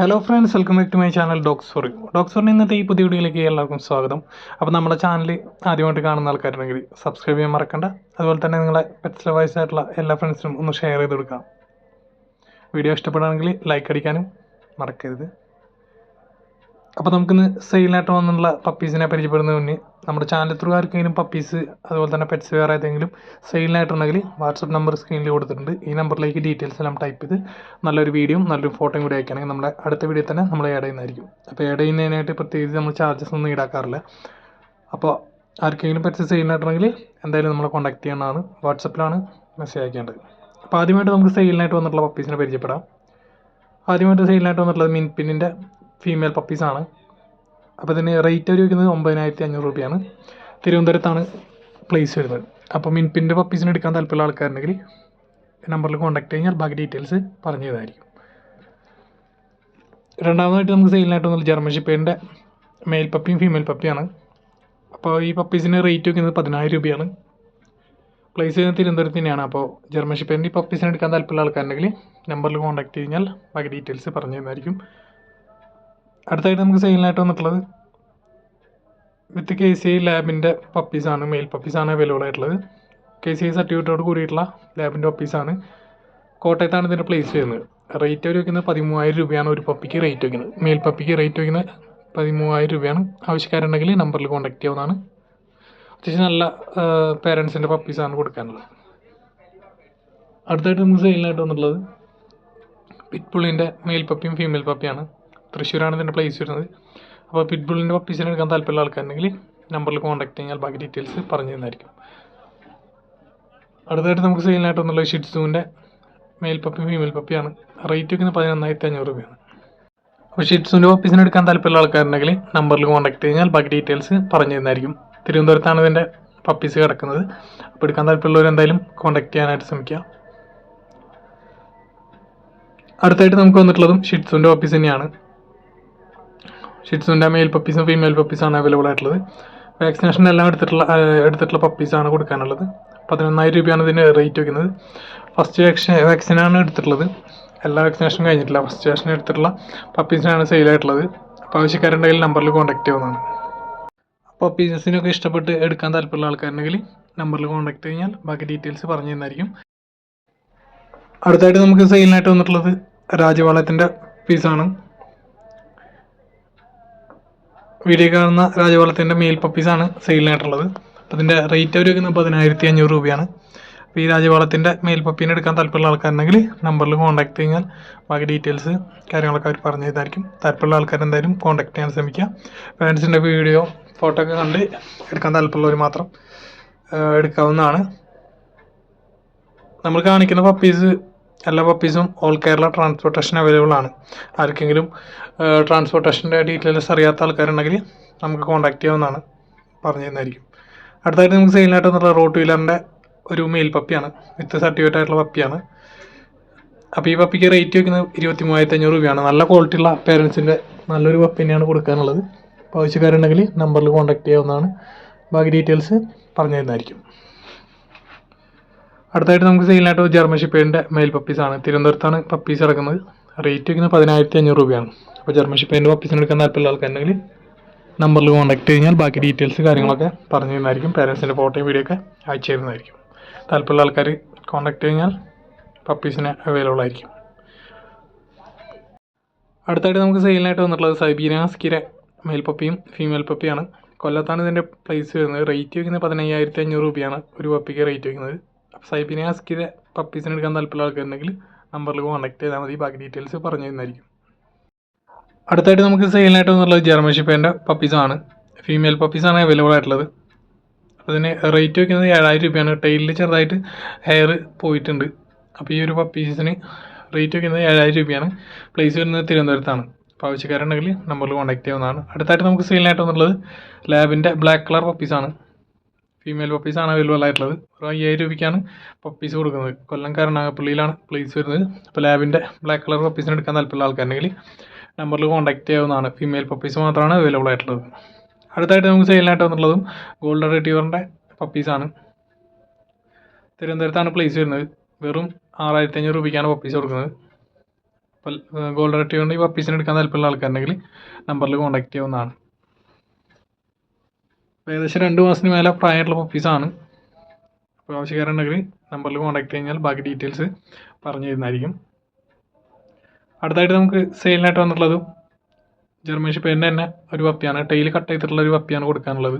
Hello friends welcome back to my channel docs for docs ഫോറിന് ഇന്നത്തെ ഈ പുതിയ വീഡിയോയിലേക്ക് എല്ലാവർക്കും സ്വാഗതം. അപ്പോൾ നമ്മുടെ ചാനൽ ആദ്യമായിട്ട് കാണുന്ന ആൾക്കാരുണ്ടെങ്കിൽ സബ്സ്ക്രൈബ് ചെയ്യാൻ മറക്കണ്ട. അതുപോലെ തന്നെ നിങ്ങളെ പെറ്റ്സ് ലവേഴ്സ് ആയിട്ടുള്ള എല്ലാ ഫ്രണ്ട്സിനും ഒന്ന് ഷെയർ ചെയ്ത് കൊടുക്കാം. വീഡിയോ ഇഷ്ടപ്പെടുകയാണെങ്കിൽ ലൈക്ക് അടിക്കാനും മറക്കരുത്. അപ്പോൾ നമുക്കിന്ന് സെയിലായിട്ട് വന്നുള്ള പപ്പീസിനെ പരിചയപ്പെടുന്നതിന് മുന്നേ നമ്മുടെ ചാനൽ ത്രൂ ആർക്കെങ്കിലും പപ്പീസ് അതുപോലെ തന്നെ പെറ്റ്സ് വേറെ ഏതെങ്കിലും സെയിലിനായിട്ടുണ്ടെങ്കിൽ വാട്സപ്പ് നമ്പർ സ്ക്രീനിൽ കൊടുത്തിട്ടുണ്ട്. ഈ നമ്പറിലേക്ക് ഡീറ്റെയിൽസ് എല്ലാം ടൈപ്പ് ചെയ്ത് നല്ലൊരു വീഡിയോയും നല്ലൊരു ഫോട്ടോയും കൂടി അയക്കുകയാണെങ്കിൽ നമ്മുടെ അടുത്ത വീഡിയോ തന്നെ നമ്മൾ ആഡ് ചെയ്യുന്നതായിരിക്കും. അപ്പോൾ ആഡ് ചെയ്യുന്നതിനായിട്ട് പ്രത്യേകിച്ച് നമ്മൾ ചാർജസ് ഒന്നും ഈടാക്കാറില്ല. അപ്പോൾ ആർക്കെങ്കിലും പെറ്റ്സ് സെയിലിനായിട്ടുണ്ടെങ്കിൽ എന്തായാലും നമ്മളെ കോൺടാക്ട് ചെയ്യണമെന്നാണ് വാട്സപ്പിലാണ് മെസ്സേജ് അയക്കേണ്ടത്. അപ്പോൾ ആദ്യമായിട്ട് നമുക്ക് സെയിലിനായിട്ട് വന്നിട്ടുള്ള പപ്പീസിനെ പരിചയപ്പെടാം. ആദ്യമായിട്ട് സെയിലിനായിട്ട് വന്നിട്ടുള്ളത് മിൻപിന്നിന്റെ ഫീമെയിൽ പപ്പീസാണ് അപ്പോൾ ഇതിന് റേറ്റ് അവർ വയ്ക്കുന്നത് ഒമ്പതിനായിരത്തി അഞ്ഞൂറ് രൂപയാണ്. തിരുവനന്തപുരത്താണ് പ്ലേസ് വരുന്നത്. അപ്പോൾ മിൻപിന്റെ പപ്പീസിന് എടുക്കാൻ താല്പര്യമുള്ള ആൾക്കാരുണ്ടെങ്കിൽ നമ്പറിൽ കോൺടാക്ട് കഴിഞ്ഞാൽ ബാക്കി ഡീറ്റെയിൽസ് പറഞ്ഞു തരുന്നതായിരിക്കും. രണ്ടാമതായിട്ട് നമുക്ക് സെയിലിനായിട്ട് വന്നത് ജർമ്മൻ ഷിപ്പേന്റെ മെയിൽ പപ്പിയും ഫീമെയിൽ പപ്പിയാണ് അപ്പോൾ ഈ പപ്പീസിന് റേറ്റ് വയ്ക്കുന്നത് പതിനായിരം രൂപയാണ്. പ്ലേസ് ചെയ്യുന്നത് തിരുവനന്തപുരത്ത് തന്നെയാണ്. അപ്പോൾ ജർമ്മൻ ഷിപ്പേന്റെ ഈ പപ്പീസിന് എടുക്കാൻ താല്പര്യമുള്ള ആൾക്കാരുണ്ടെങ്കിൽ നമ്പറിൽ കോൺടാക്ട് കഴിഞ്ഞാൽ ബാക്കി ഡീറ്റെയിൽസ് പറഞ്ഞു തരുന്നതായിരിക്കും. അടുത്തായിട്ട് നമുക്ക് സെയിലിനായിട്ട് വന്നിട്ടുള്ളത് വിത്ത് കെ സി ലാബിന്റെ പപ്പീസാണ് മെയിൽ പപ്പീസാണ് അവൈലബിൾ ആയിട്ടുള്ളത്. കെ സി സർട്ടിഫിക്കറ്റോട് കൂടിയിട്ടുള്ള ലാബിന്റെ പപ്പീസാണ് കോട്ടയത്താണ് ഇതിന്റെ പ്ലേസ് ചെയ്യുന്നത്. റേറ്റ് അവർ വയ്ക്കുന്നത് പതിമൂവായിരം രൂപയാണ് ഒരു പപ്പിക്ക് റേറ്റ് വയ്ക്കുന്നത് മെയിൽ പപ്പിക്ക് റേറ്റ് വയ്ക്കുന്നത് പതിമൂവായിരം രൂപയാണ്. ആവശ്യക്കാരുണ്ടെങ്കിൽ നമ്പറിൽ കോൺടാക്ട് ചെയ്യാവുന്നതാണ്. അത്യാവശ്യം നല്ല പേരൻസിന്റെ പപ്പീസാണ് കൊടുക്കാനുള്ളത്. അടുത്തായിട്ട് നമുക്ക് സെയിലിനായിട്ട് വന്നിട്ടുള്ളത് പിറ്റ്പുള്ളിന്റെ മെയിൽ പപ്പിയും ഫീമെയിൽ പപ്പിയാണ് തൃശ്ശൂരാണ് ഇതിന്റെ പ്ലേസ് വരുന്നത്. അപ്പോൾ പിറ്റ്ബുള്ളിന്റെ പപ്പീസിനെ എടുക്കാൻ താല്പര്യമുള്ള ആൾക്കാരുണ്ടെങ്കിൽ നമ്പറിൽ കോൺടാക്ട് ചെയ്യാൻ ബാക്കി ഡീറ്റെയിൽസ് പറഞ്ഞു തന്നായിരിക്കും. അടുത്തതായിട്ട് നമുക്ക് സെയിലിനായിട്ട് വന്നുള്ള ഷിറ്റ്സുവിന്റെ മെയിൽ പപ്പി ഫീമെയിൽ പപ്പിയാണ് റേറ്റ് വയ്ക്കുന്നത് പതിനൊന്നായിരത്തി അഞ്ഞൂറ് രൂപയാണ്. അപ്പോൾ ഷിറ്റ്സുവിന്റെ പപ്പീസിനെ എടുക്കാൻ താല്പര്യമുള്ള ആൾക്കാരുണ്ടെങ്കിൽ നമ്പറിൽ കോൺടാക്ട് ചെയ്താൽ ബാക്കി ഡീറ്റെയിൽസ് പറഞ്ഞു തന്നായിരിക്കും. തിരുവനന്തപുരത്താണ് ഇതിന്റെ പപ്പീസ് കിടക്കുന്നത്. അപ്പോൾ എടുക്കാൻ താല്പര്യമുള്ളവർ എന്തായാലും കോൺടാക്ട് ചെയ്യാനായിട്ട് ശ്രമിക്കുക. അടുത്തായിട്ട് നമുക്ക് വന്നിട്ടുള്ളതും ഷിറ്റ്സുവിന്റെ പപ്പീസ് തന്നെയാണ്. ഷിറ്റ്സുവിന്റെ മെയിൽ പപ്പീസും ഫീമെയിൽ പപ്പീസാണ് അവൈലബിൾ ആയിട്ടുള്ളത്. വാക്സിനേഷൻ എല്ലാം എടുത്തിട്ടുള്ള എടുത്തിട്ടുള്ള പപ്പീസാണ് കൊടുക്കാനുള്ളത്. പതിനൊന്നായിരം രൂപയാണ് ഇതിന് റേറ്റ് വയ്ക്കുന്നത് ഫസ്റ്റ് വാക്സിൻ വാക്സിനാണ് എടുത്തിട്ടുള്ളത്. എല്ലാ വാക്സിനേഷനും കഴിഞ്ഞിട്ടില്ല. ഫസ്റ്റ് വാക്സിൻ എടുത്തിട്ടുള്ള പപ്പീസിനാണ് സെയിലായിട്ടുള്ളത് അപ്പോൾ ആവശ്യക്കാരുണ്ടെങ്കിൽ നമ്പറിൽ കോൺടാക്ട് അപ്പോൾ പപ്പീസിനൊക്കെ ഇഷ്ടപ്പെട്ട് എടുക്കാൻ താല്പര്യമുള്ള ആൾക്കാരുണ്ടെങ്കിൽ നമ്പറിൽ കോൺടാക്ട് കഴിഞ്ഞാൽ ബാക്കി ഡീറ്റെയിൽസ് പറഞ്ഞു തന്നായിരിക്കും. അടുത്തായിട്ട് നമുക്ക് സെയിലിനായിട്ട് വന്നിട്ടുള്ളത് രാജവാളത്തിന്റെ പീസാണ് വീഡിയോ കാണുന്ന രാജവാളത്തിന്റെ മെയിൽ പപ്പീസാണ് സെയിലിനായിട്ടുള്ളത് അപ്പോൾ ഇതിന്റെ റേറ്റ് അവർ വയ്ക്കുന്നത് പതിനായിരത്തി അഞ്ഞൂറ് രൂപയാണ്. അപ്പോൾ ഈ രാജവാളത്തിന്റെ മെയിൽ പപ്പീനെ എടുക്കാൻ താല്പര്യമുള്ള ആൾക്കാരുണ്ടെങ്കിൽ നമ്പറിൽ കോൺടാക്ട് കഴിഞ്ഞാൽ ബാക്കി ഡീറ്റെയിൽസ് കാര്യങ്ങളൊക്കെ അവർ പറഞ്ഞു തരുന്നതായിരിക്കും. താല്പര്യമുള്ള ആൾക്കാർ എന്തായാലും കോൺടാക്ട് ചെയ്യാൻ ശ്രമിക്കുക. പാരൻസിന്റെ വീഡിയോ ഫോട്ടോ ഒക്കെ കണ്ട് എടുക്കാൻ താല്പര്യമുള്ളവർ മാത്രം എടുക്കാവുന്നതാണ്. നമ്മൾ കാണിക്കുന്ന പപ്പീസ് എല്ലാ പപ്പീസും ഓൾ കേരള ട്രാൻസ്പോർട്ടേഷൻ അവൈലബിൾ ആണ്. ആർക്കെങ്കിലും ട്രാൻസ്പോർട്ടേഷന്റെ ഡീറ്റെയിൽസ് അറിയാത്ത ആൾക്കാരുണ്ടെങ്കിൽ നമുക്ക് കോൺടാക്ട് ചെയ്യാവുന്നതാണ്. പറഞ്ഞു തന്നായിരിക്കും അടുത്തായിട്ട് നമുക്ക് സെയിലിനായിട്ട് നല്ല റോട്ട് വീലറിന്റെ ഒരു മെയിൽ പപ്പിയാണ് വിത്ത് സർട്ടിഫിക്കറ്റ് ആയിട്ടുള്ള പപ്പിയാണ് അപ്പോൾ ഈ പപ്പിക്ക് റേറ്റ് വയ്ക്കുന്നത് ഇരുപത്തി മൂവായിരത്തി അഞ്ഞൂറ് രൂപയാണ്. നല്ല ക്വാളിറ്റി ഉള്ള പേരൻസിന്റെ നല്ലൊരു പപ്പി തന്നെയാണ് കൊടുക്കാനുള്ളത്. അപ്പോൾ ആവശ്യക്കാരുണ്ടെങ്കിൽ നമ്പറിൽ കോൺടാക്ട് ചെയ്യാവുന്നതാണ്. ബാക്കി ഡീറ്റെയിൽസ് പറഞ്ഞു തരുന്നതായിരിക്കും. അടുത്തായിട്ട് നമുക്ക് സെയിലിനായിട്ട് ജർമ്മൻ ഷിപ്പേന്റെ മെയിൽ പപ്പീസാണ് തിരുവനന്തപുരത്താണ് പപ്പീസ് ഇറക്കുന്നത്. റേറ്റ് വയ്ക്കുന്നത് പതിനായിരത്തി അഞ്ഞൂറ് രൂപയാണ്. അപ്പോൾ ജർമ്മൻ ഷിപ്പേന്റെ പപ്പീസിന് എടുക്കാൻ താല്പര്യമുള്ള ആൾക്കാരുണ്ടെങ്കിൽ നമ്പറിൽ കോൺടാക്ട് കഴിഞ്ഞാൽ ബാക്കി ഡീറ്റെയിൽസ് കാര്യങ്ങളൊക്കെ പറഞ്ഞു തരുന്നതായിരിക്കും. പേരൻസിന്റെ ഫോട്ടോയും വീഡിയോ ഒക്കെ അയച്ചു തരുന്നതായിരിക്കും. താല്പര്യമുള്ള ആൾക്കാർ കോൺടാക്ട് കഴിഞ്ഞാൽ പപ്പീസിന് അവൈലബിൾ ആയിരിക്കും. അടുത്തായിട്ട് നമുക്ക് സെയിലിനായിട്ട് വന്നിട്ടുള്ളത് സൈബീന സ്കിര മെയിൽ പപ്പിയും ഫീമെയിൽ പപ്പിയാണ് കൊല്ലത്താണ് ഇതിന്റെ പ്ലേസ് വരുന്നത്. റേറ്റ് വയ്ക്കുന്നത് പതിനയ്യായിരത്തി അഞ്ഞൂറ് രൂപയാണ് ഒരു പപ്പിക്ക് റേറ്റ് വയ്ക്കുന്നത്. സൈബിനെ ഹസ്കിന്റെ പപ്പീസിന് എടുക്കാൻ താല്പര്യമുള്ള ആൾക്കാരുണ്ടെങ്കിൽ നമ്പറിൽ കോൺടാക്ട് ചെയ്താൽ മതി. ബാക്കി ഡീറ്റെയിൽസ് പറഞ്ഞു തന്നായിരിക്കും അടുത്തായിട്ട് നമുക്ക് സെയിലിനായിട്ട് വന്നുള്ളത് ജർമ്മൻ ഷിപ്പേന്റെ പപ്പീസാണ് ഫീമെയിൽ പപ്പീസാണ് അവൈലബിൾ ആയിട്ടുള്ളത്. അതിന് റേറ്റ് വയ്ക്കുന്നത് ഏഴായിരം രൂപയാണ്. ടൈലിൽ ചെറുതായിട്ട് ഹെയർ പോയിട്ടുണ്ട്. അപ്പോൾ ഈ ഒരു പപ്പീസിന് റേറ്റ് വയ്ക്കുന്നത് ഏഴായിരം രൂപയാണ്. പ്ലേസ് വരുന്നത് തിരുവനന്തപുരത്താണ്. അപ്പോൾ ആവശ്യക്കാരുണ്ടെങ്കിൽ നമ്പറിൽ കോൺടാക്ട് ചെയ്യാവുന്നതാണ്. അടുത്തായിട്ട് നമുക്ക് സെയിലിനായിട്ട് വന്നുള്ളത് ലാബിന്റെ ബ്ലാക്ക് കളർ പപ്പീസാണ് ഫീമെയിൽ പപ്പീസാണ് അവൈലബിൾ ആയിട്ടുള്ളത്. ഒരു അയ്യായിരം രൂപയ്ക്കാണ് പപ്പീസ് കൊടുക്കുന്നത്. കൊല്ലം കരുനാഗപ്പള്ളിയിലാണ് പ്ലേസ് വരുന്നത്. അപ്പോൾ ലാബിന്റെ ബ്ലാക്ക് കളർ പപ്പീസിന് എടുക്കാൻ താല്പര്യമുള്ള ആൾക്കാരുണ്ടെങ്കിൽ നമ്പറിൽ കോൺടാക്ട് ചെയ്യാവുന്നതാണ്. ഫീമെയിൽ പപ്പീസ് മാത്രമാണ് അവൈലബിൾ ആയിട്ടുള്ളത്. അടുത്തായിട്ട് നമുക്ക് സെയിലിനായിട്ട് വന്നിട്ടുള്ളതും ഗോൾഡൻ റിട്ടീവറിന്റെ പപ്പീസാണ് തിരുവനന്തപുരത്താണ് പ്ലേസ് വരുന്നത്. വെറും ആറായിരത്തി അഞ്ഞൂറ് രൂപയ്ക്കാണ് പപ്പീസ് കൊടുക്കുന്നത്. അപ്പോൾ ഗോൾഡൻ റെട്രീവറിന്റെ ഈ പപ്പീസിന് എടുക്കാൻ താല്പര്യമുള്ള ആൾക്കാരുണ്ടെങ്കിൽ നമ്പറിൽ കോൺടാക്ട് ചെയ്യാവുന്നതാണ്. അപ്പോൾ ഏകദേശം രണ്ട് മാസത്തിന് മേലെ പ്രായമായിട്ടുള്ള പപ്പീസാണ് അപ്പോൾ ആവശ്യക്കാരുണ്ടെങ്കിൽ നമ്പറിൽ കോൺടാക്ട് കഴിഞ്ഞാൽ ബാക്കി ഡീറ്റെയിൽസ് പറഞ്ഞു തരുന്നതായിരിക്കും. അടുത്തായിട്ട് നമുക്ക് സെയിലിനായിട്ട് വന്നിട്ടുള്ളത് ജർമ്മൻ ഷിപ്പേന്റെ തന്നെ ഒരു പപ്പിയാണ് ടൈൽ കട്ട് ചെയ്തിട്ടുള്ള ഒരു പപ്പിയാണ് കൊടുക്കാനുള്ളത്.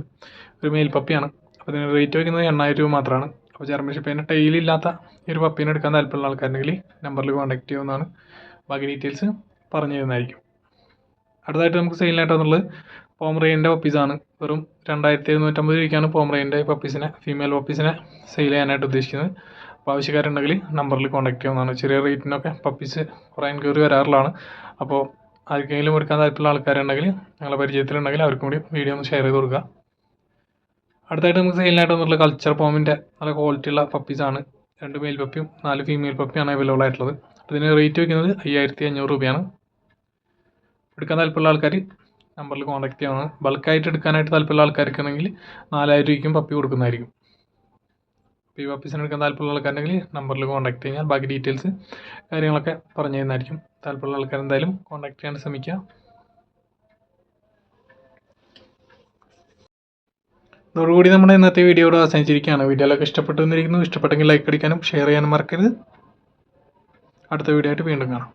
ഒരു മെയിൽ പപ്പിയാണ് അപ്പോൾ ഇതിന് റേറ്റ് വയ്ക്കുന്നത് എണ്ണായിരം രൂപ മാത്രമാണ്. അപ്പോൾ ജർമ്മൻ ഷിപ്പേന്റെ ടൈലില്ലാത്ത ഈ ഒരു പപ്പീനെ എടുക്കാൻ താല്പര്യമുള്ള ആൾക്കാരുണ്ടെങ്കിൽ നമ്പറിൽ കോൺടാക്ട് ചെയ്യുന്നതാണ് ബാക്കി ഡീറ്റെയിൽസ് പറഞ്ഞു തരുന്നതായിരിക്കും. അടുത്തായിട്ട് നമുക്ക് സെയിലിനായിട്ട് വന്നുള്ളത് പോമറേന്റെ പപ്പീസാണ് വെറും രണ്ടായിരത്തി എഴുന്നൂറ്റമ്പത് രൂപയ്ക്കാണ് പോമറേന്റെ പപ്പീസിനെ ഫീമെയിൽ പപ്പീസിനെ സെയിൽ ചെയ്യാനായിട്ട് ഉദ്ദേശിക്കുന്നത്. അപ്പോൾ ആവശ്യക്കാരുണ്ടെങ്കിൽ നമ്പറിൽ കോൺടാക്ട് ചെയ്യാവുന്നതാണ്. ചെറിയ റേറ്റിനൊക്കെ പപ്പീസ് കുറേ എൻക്വയറി വരാറുള്ളതാണ്. അപ്പോൾ ആർക്കെങ്കിലും എടുക്കാൻ താല്പര്യമുള്ള ആൾക്കാരുണ്ടെങ്കിൽ ഞങ്ങളെ പരിചയത്തിലുണ്ടെങ്കിൽ അവർക്കും കൂടി വീഡിയോ ഒന്ന് ഷെയർ ചെയ്ത് കൊടുക്കുക. അടുത്തായിട്ട് നമുക്ക് സെയിലിനായിട്ട് വന്നിട്ടുള്ള കൾച്ചർ പോമിന്റെ നല്ല ക്വാളിറ്റിയുള്ള പപ്പീസാണ് രണ്ട് മെയിൽ പപ്പിയും നാല് ഫീമെയിൽ പപ്പിയാണ് അവൈലബിൾ ആയിട്ടുള്ളത്. ഇതിന് റേറ്റ് വയ്ക്കുന്നത് അയ്യായിരത്തി അഞ്ഞൂറ് രൂപയാണ്. എടുക്കാൻ താല്പര്യമുള്ള ആൾക്കാർ നമ്പറിൽ കോൺടാക്ട് ബൾക്ക് ബൾക്കായിട്ട് എടുക്കാനായിട്ട് താല്പര്യമുള്ള ആൾക്കാർക്കാണെങ്കിൽ നാലായിരം രൂപയ്ക്കും പപ്പി കൊടുക്കുന്നതായിരിക്കും. പി പപ്പീസിന് എടുക്കാൻ താല്പര്യമുള്ള ആൾക്കാരുണ്ടെങ്കിൽ നമ്പറിൽ കോൺടാക്ട് ചെയ്യാൻ ബാക്കി ഡീറ്റെയിൽസ് കാര്യങ്ങളൊക്കെ പറഞ്ഞു തരുന്നതായിരിക്കും. താല്പര്യമുള്ള ആൾക്കാർ എന്തായാലും കോൺടാക്ട് ചെയ്യാൻ ശ്രമിക്കുക. ഇതോടുകൂടി നമ്മുടെ ഇന്നത്തെ വീഡിയോയോട് അവസാനിച്ചിരിക്കുകയാണ്. വീഡിയോയിലൊക്കെ ഇഷ്ടപ്പെട്ടു എന്നിരിക്കുന്നു ഇഷ്ടപ്പെട്ടെങ്കിൽ ലൈക്ക് അടിക്കാനും ഷെയർ ചെയ്യാനും മറക്കരുത്. അടുത്ത വീഡിയോ ആയിട്ട് വീണ്ടും കാണാം.